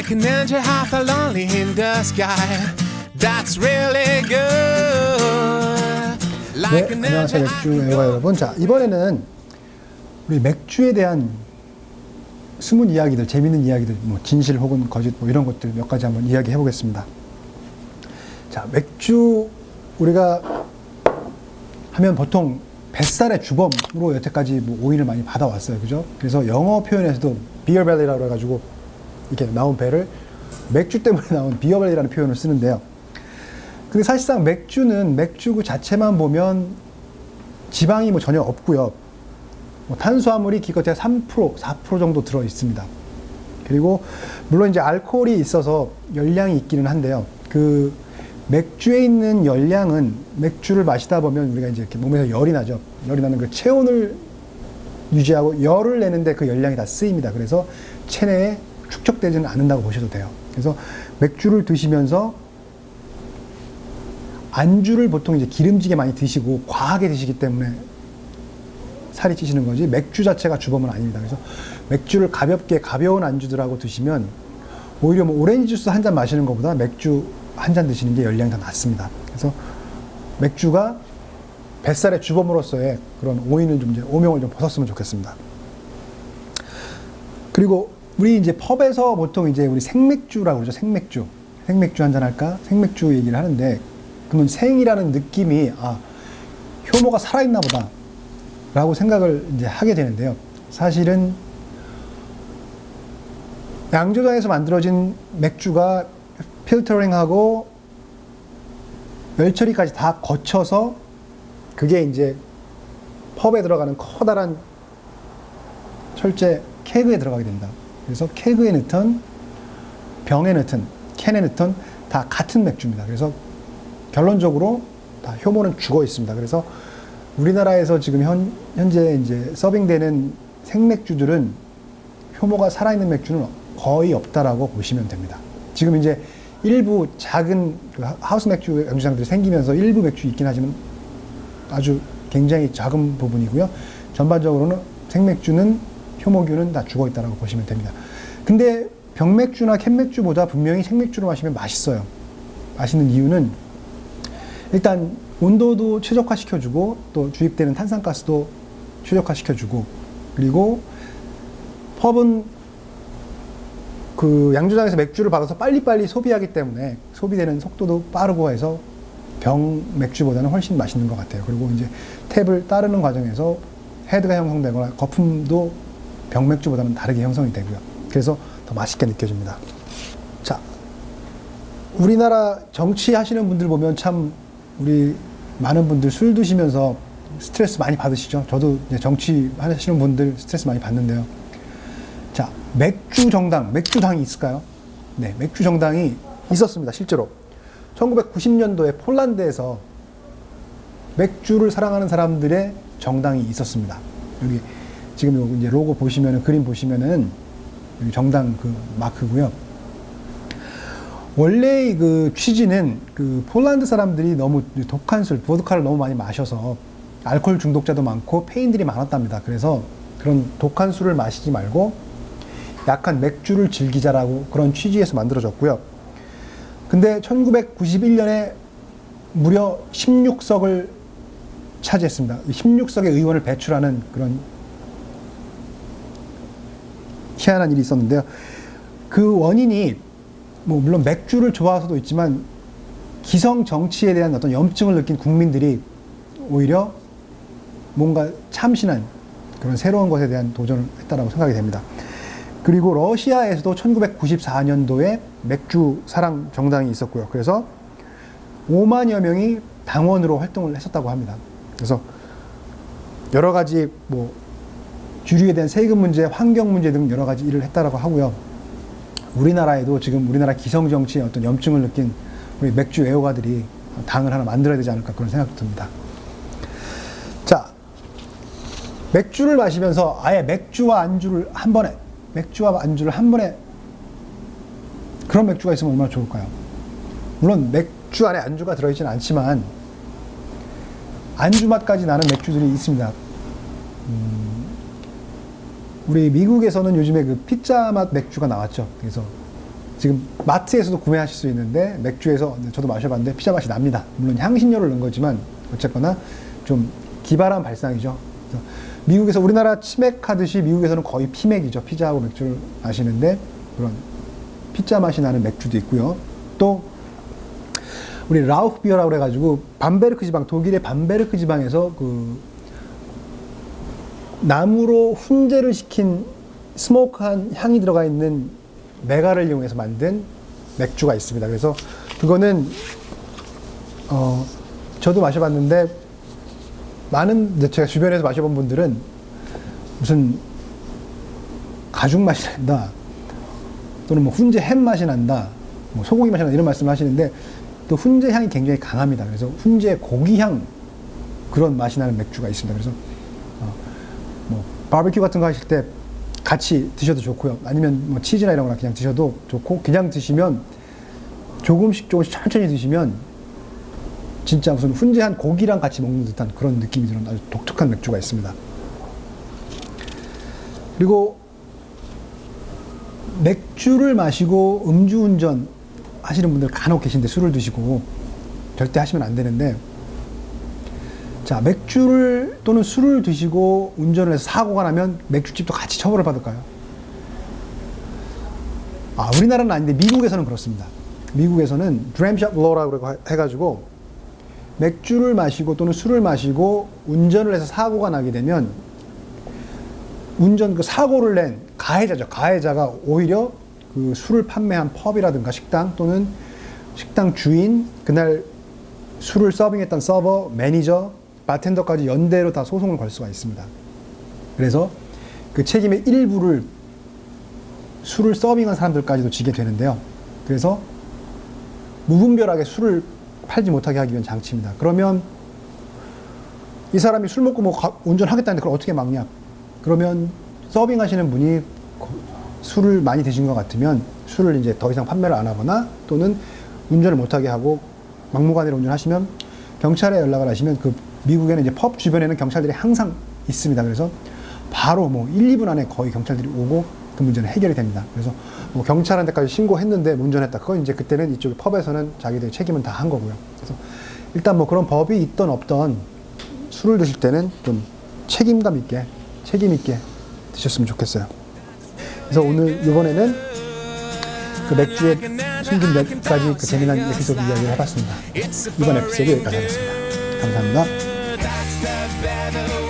like an angel half fell lonely in the sky. That's really good. 네, Like an 안녕하세요 angel 맥주 애호가 여러분. 자 이번에는 우리 맥주에 대한 숨은 이야기들, 재밌는 이야기들, 뭐 진실 혹은 거짓 뭐 이런 것들 몇 가지 한번 이야기해 보겠습니다. 자 맥주 우리가 하면 보통 뱃살의 주범으로 여태까지 뭐 오인을 많이 받아왔어요, 그죠? 그래서 영어 표현에서도 비어벨리라고 해가지고 이렇게 나온 배를 맥주 때문에 나온 비어벨리라는 표현을 쓰는데요. 근데 사실상 맥주는 맥주 그 자체만 보면 지방이 뭐 전혀 없고요. 뭐 탄수화물이 기껏해야 3%, 4% 정도 들어 있습니다. 그리고 물론 이제 알코올이 있어서 열량이 있기는 한데요. 그 맥주에 있는 열량은 맥주를 마시다 보면 우리가 이제 이렇게 몸에서 열이 나죠. 열이 나는 그 체온을 유지하고 열을 내는데 그 열량이 다 쓰입니다. 그래서 체내에 축적되지는 않는다고 보셔도 돼요. 그래서 맥주를 드시면서 안주를 보통 이제 기름지게 많이 드시고 과하게 드시기 때문에 살이 찌시는 거지 맥주 자체가 주범은 아닙니다. 그래서 맥주를 가볍게 가벼운 안주들하고 드시면 오히려 뭐 오렌지 주스 한 잔 마시는 것보다 맥주 한 잔 드시는 게 열량이 더 낫습니다. 그래서 맥주가 뱃살의 주범으로서의 그런 오인을 좀 이제 오명을 좀 벗었으면 좋겠습니다. 그리고 우리 이제 펍에서 보통 이제 우리 생맥주라고 그러죠. 생맥주. 생맥주 한잔 할까? 생맥주 얘기를 하는데 그러면 생이라는 느낌이 아 효모가 살아있나 보다 라고 생각을 이제 하게 되는데요. 사실은 양조장에서 만들어진 맥주가 필터링하고 열 처리까지 다 거쳐서 그게 이제 펍에 들어가는 커다란 철제 케그에 들어가게 된다. 그래서 케그에 넣든 병에 넣든 캔에 넣든 다 같은 맥주입니다. 그래서 결론적으로 다 효모는 죽어 있습니다. 그래서 우리나라에서 지금 현, 현재 이제 서빙되는 생맥주들은 효모가 살아있는 맥주는 거의 없다라고 보시면 됩니다. 지금 이제 일부 작은 그 하- 하우스 맥주 양주장들이 생기면서 일부 맥주 있긴 하지만 아주 굉장히 작은 부분이고요. 전반적으로는 생맥주는 효모균은 다 죽어 있다라고 보시면 됩니다. 근데 병맥주나 캔맥주보다 분명히 생맥주로 마시면 맛있어요. 맛있는 이유는 일단 온도도 최적화 시켜주고 또 주입되는 탄산가스도 최적화 시켜주고 그리고 펍은 그 양조장에서 맥주를 받아서 빨리빨리 소비하기 때문에 소비되는 속도도 빠르고 해서 병 맥주보다는 훨씬 맛있는 것 같아요. 그리고 이제 탭을 따르는 과정에서 헤드가 형성되거나 거품도 병 맥주보다는 다르게 형성이 되고요. 그래서 더 맛있게 느껴집니다. 자, 우리나라 정치 하시는 분들 보면 참 우리 많은 분들 술 드시면서 스트레스 많이 받으시죠. 저도 정치 하시는 분들 스트레스 많이 받는데요. 자, 맥주 정당, 맥주당이 있을까요? 네, 맥주 정당이 있었습니다. 실제로. 1990년도에 폴란드에서 맥주를 사랑하는 사람들의 정당이 있었습니다. 여기 지금 요 이제 로고 보시면은 그림 보시면은 정당 그 마크고요. 원래 그 취지는 그 폴란드 사람들이 너무 독한 술, 보드카를 너무 많이 마셔서 알코올 중독자도 많고 폐인들이 많았답니다. 그래서 그런 독한 술을 마시지 말고 약한 맥주를 즐기자라고 그런 취지에서 만들어졌고요. 근데 1991년에 무려 16석을 차지했습니다. 16석의 의원을 배출하는 그런 희한한 일이 있었는데요. 그 원인이 뭐 물론 맥주를 좋아서도 있지만 기성 정치에 대한 어떤 염증을 느낀 국민들이 오히려 뭔가 참신한 그런 새로운 것에 대한 도전을 했다라고 생각이 됩니다. 그리고 러시아에서도 1994년도에 맥주 사랑 정당이 있었고요. 그래서 5만여 명이 당원으로 활동을 했었다고 합니다. 그래서 여러 가지 뭐 주류에 대한 세금 문제, 환경 문제 등 여러 가지 일을 했다라고 하고요. 우리나라에도 지금 우리나라 기성 정치에 어떤 염증을 느낀 우리 맥주 애호가들이 당을 하나 만들어야 되지 않을까 그런 생각도 듭니다. 자, 맥주를 마시면서 아예 맥주와 안주를 한 번에 맥주와 안주를 한 번에 그런 맥주가 있으면 얼마나 좋을까요? 물론 맥주 안에 안주가 들어있지는 않지만 안주 맛까지 나는 맥주들이 있습니다. 음, 우리 미국에서는 요즘에 그 피자 맛 맥주가 나왔죠. 그래서 지금 마트에서도 구매하실 수 있는데 맥주에서 저도 마셔봤는데 피자 맛이 납니다. 물론 향신료를 넣은 거지만 어쨌거나 좀 기발한 발상이죠. 미국에서 우리나라 치맥하듯이 미국에서는 거의 피맥이죠. 피자하고 맥주를 마시는데 그런 피자 맛이 나는 맥주도 있고요. 또 우리 라우프 비어라고 그래가지고 밤베르크 지방 독일의 밤베르크 지방에서 그 나무로 훈제를 시킨 스모크한 향이 들어가 있는 메가를 이용해서 만든 맥주가 있습니다. 그래서 그거는 어 저도 마셔봤는데 많은 제가 주변에서 마셔본 분들은 무슨 가죽 맛이 난다 또는 뭐 훈제 햄 맛이 난다 뭐 소고기 맛이 난다 이런 말씀을 하시는데 또 훈제 향이 굉장히 강합니다. 그래서 훈제 고기 향 그런 맛이 나는 맥주가 있습니다. 그래서 바베큐 같은 거 하실 때 같이 드셔도 좋고요. 아니면 뭐 치즈나 이런 거랑 그냥 드셔도 좋고 그냥 드시면 조금씩 조금씩 천천히 드시면 진짜 무슨 훈제한 고기랑 같이 먹는 듯한 그런 느낌이 드는 아주 독특한 맥주가 있습니다. 그리고 맥주를 마시고 음주운전 하시는 분들 간혹 계신데 술을 드시고 절대 하시면 안 되는데 자 맥주를 또는 술을 드시고 운전을 해서 사고가 나면 맥주집도 같이 처벌을 받을까요? 아 우리나라는 아닌데 미국에서는 그렇습니다. 미국에서는 드램샷 로라고 해가지고 맥주를 마시고 또는 술을 마시고 운전을 해서 사고가 나게 되면 운전 그 사고를 낸 가해자죠. 가해자가 오히려 그 술을 판매한 펍이라든가 식당 또는 식당 주인 그날 술을 서빙했던 서버, 매니저, 바텐더까지 연대로 다 소송을 걸 수가 있습니다. 그래서 그 책임의 일부를 술을 서빙한 사람들까지도 지게 되는데요. 그래서 무분별하게 술을 팔지 못하게 하기 위한 장치입니다. 그러면 이 사람이 술 먹고 뭐 가- 운전하겠다는데 그걸 어떻게 막냐? 그러면 서빙하시는 분이 거- 술을 많이 드신 것 같으면 술을 이제 더 이상 판매를 안 하거나 또는 운전을 못하게 하고 막무가내로 운전하시면 경찰에 연락을 하시면 그 미국에는 이제 펍 주변에는 경찰들이 항상 있습니다. 그래서 바로 뭐 1, 2분 안에 거의 경찰들이 오고 그 문제는 해결이 됩니다. 그래서 뭐 경찰한테까지 신고했는데 운전했다. 그건 이제 그때는 이쪽 펍에서는 자기들 책임은 다 한 거고요. 그래서 일단 뭐 그런 법이 있던 없던 술을 드실 때는 좀 책임감 있게 책임 있게 드셨으면 좋겠어요. 그래서 오늘 이번에는 그 맥주에 숨긴 몇 가지 그 재미난 에피소드 이야기를 해봤습니다. 이번 에피소드 여기까지 하겠습니다. 감사합니다. the battle.